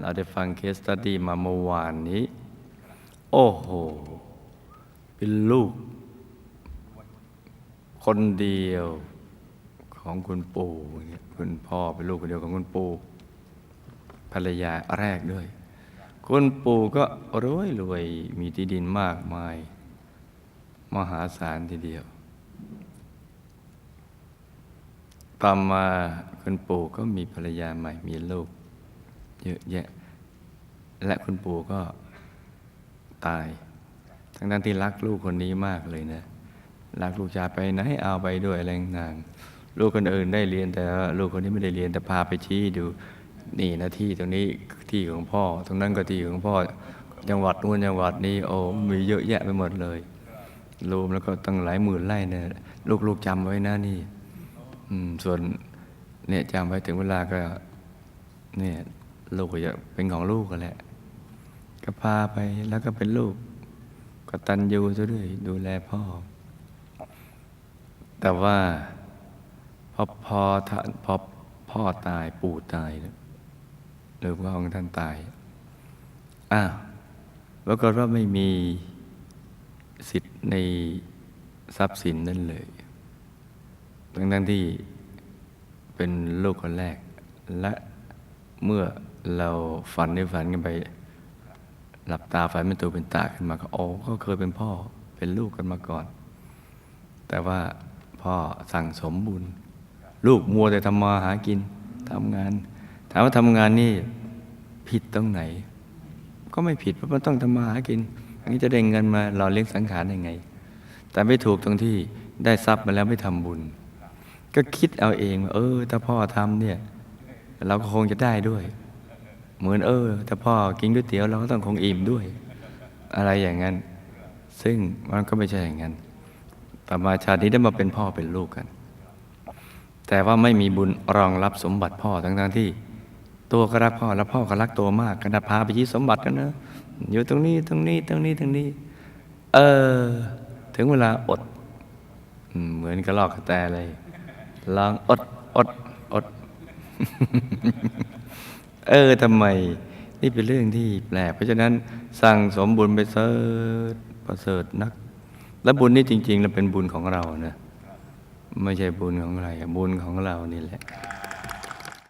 เราได้ฟังเคสตัดดี้มาเมื่อวานนี้ โอ้โห เป็นลูก คนเดียวของคุณปู่เงี้ยคุณพ่อเป็นลูกคนเดียวของคุณปู่ภรรยาแรกด้วย คุณปู่ก็รวยรวยมีที่ดินมากมาย มหาศาลทีเดียว ต่อมาคุณปู่ก็มีภรรยาใหม่มีลูก เยอะแยะ และคุณปู่ก็ตาย ทั้งนั้นที่รักลูกคนนี้มากเลยนะ รักลูกชายไปไหนเอาไปด้วยอะไรต่างลูกคนอื่นได้เรียนแต่ลูกคนนี้ไม่ได้เรียนแต่พาไปชี้ดูนี่นะที่ตรงนี้ที่ของพ่อ ตรงนั้นก็ที่ของพ่อจังหวัดนู้นจังหวัดนี้โอ้มีเยอะแยะไปหมดเลยรวมแล้วก็ตั้งหลายหมื่นไร่เนี่ยลูกๆจำไว้นะนี่ อืม ส่วนเนี่ยจำไว้ถึงเวลาก็ เนี่ย ลูกก็จะเป็นของลูกกันแหละ ก็พาไปแล้วก็เป็นลูกก็ตันยูซะด้วยดูแลพ่อ แต่ว่าพอพอท่านพอพ่อตายปู่ตายหรือว่าของท่านตายอ้าวปรากฏว่าไม่มีสิทธิ์ในทรัพย์สินนั่นเลยทั้งทั้งที่เป็นลูกคนแรก และเมื่อ เราฝันในฝันกันไปหลับตาฝันเป็นตัวเป็นตาขึ้นมาก็โอ้ก็เคยเป็นพ่อเป็นลูกกันมาก่อน แต่ว่าพ่อสั่งสมบุญ ลูกมัวแต่ทำมาหากินทำงาน ถามว่าทำงานนี่ผิดตรงไหน ก็ไม่ผิดเพราะมันต้องทำมาหากินอันนี้จะได้เงินมาหล่อเลี้ยงสังขารยังไง แต่ไม่ถูกตรงที่ได้ทรัพย์มาแล้วไม่ทำบุญ ก็คิดเอาเองว่าเออถ้าพ่อทำเนี่ย เราก็คงจะได้ด้วย เหมือนเออถ้าพ่อกินก๋วยเตี๋ยวเราก็ต้องคงอิ่มด้วย อะไรอย่างนั้น ซึ่งมันก็ไม่ใช่อย่างนั้นต่อมาชาตินี้ได้มาเป็นพ่อเป็นลูกกัน แต่ว่าไม่มีบุญรองรับสมบัติพ่อทั้งๆที่ ตัวก็รักพ่อแล้วพ่อก็รักตัวมากกันพาไปชี้สมบัติกันนะอยู่ตรงนี้ตรงนี้ตรงนี้ตรงนี้ เออ ถึงเวลาอด เหมือนกระลอกกระแตเลยลองอดอดอด เออทำไม นี่เป็นเรื่องที่แปลก เพราะฉะนั้นสั่งสมบุญไปเสริฐประเสริฐนัก และบุญนี่จริงๆเราเป็นบุญของเรานะไม่ใช่บุญของใครบุญของเรานี่แหละ